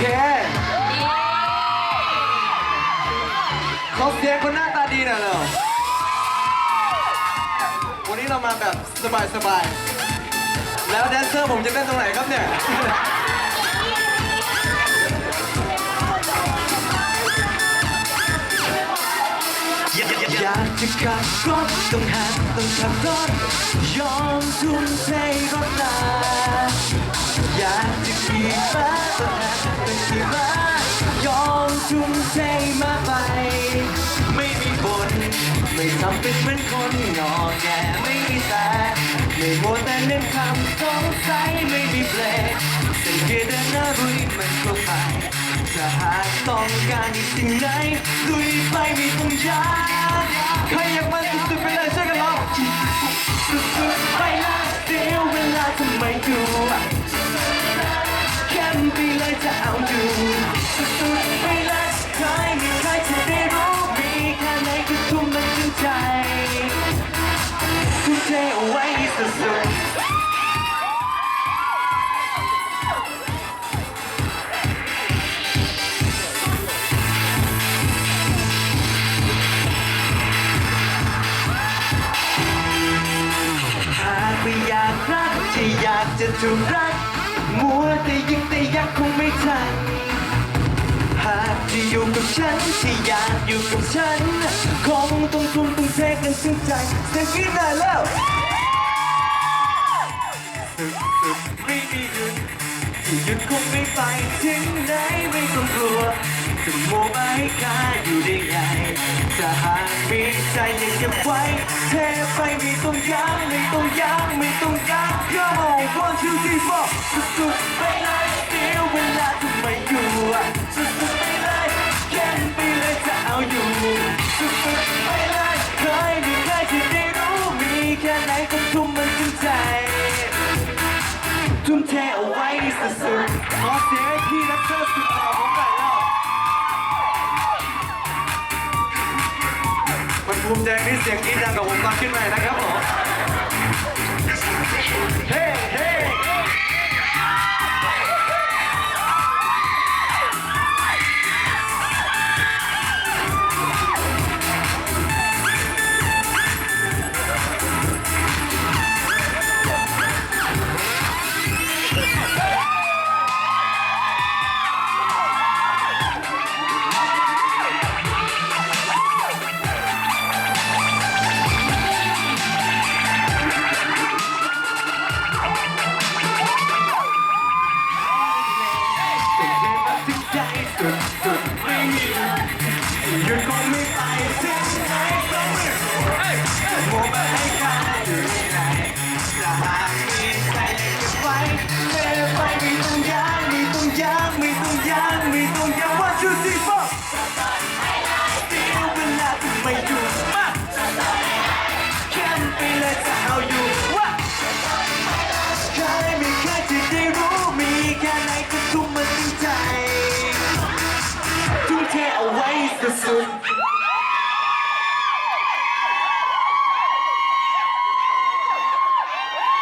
เคขอเสียงคนหน้าตาดีหน่อยเร็ววันนี้เรามาแบบสบายๆ แล้วแดนเซอร์ผมจะเต้นตรงไหนครับเนี่ย อยากจะขับรถต้องหัดต้องขับรถยอมทุ่มเทรถลา ไม่ทำเป็นเหมือนคนงอแงไม่มีแต่ไม่มัวแต่เน้นคำสงสัยไม่มีเพลงเส้นเกียร์เดินหน้ารุยมันก็ไปจะหากต้องการอีกสิ่งไหนลุยไปไม่ต้องยาใครอยากมาสุด เอาไว้สุดๆหากไม่อยากรักจะอยากจะถูกรักมัวแต่ยึกแต่ยักคงากจะอยู่กับฉันที่อยากอยู่กับฉัน คงต้องทุ่มต้องเทกันถึงใจเสียงกินได้แล้วสุดๆไม่มีหยุดที่หยุดคงไม่ไปถึงไหนไม่ต้องกลัวจะโมมาให้กาอยู่ได้ไงถ้าหากมีใจยังเก็บไว้เทไปไม่ต้องยั้งไม่ต้องยั้งไม่ต้องยั้ง Come on one two three four สุดๆ ก็ทุ่มมันจริงใจ ทุ่มเทเอาไว้สุดๆขอเสียงให้พี่นักเธอสุดหล่อของหน่อยแล้วมันภูมิใจที่เสียงนี้ดังกับผมตอนขึ้นมานะครับผม soon.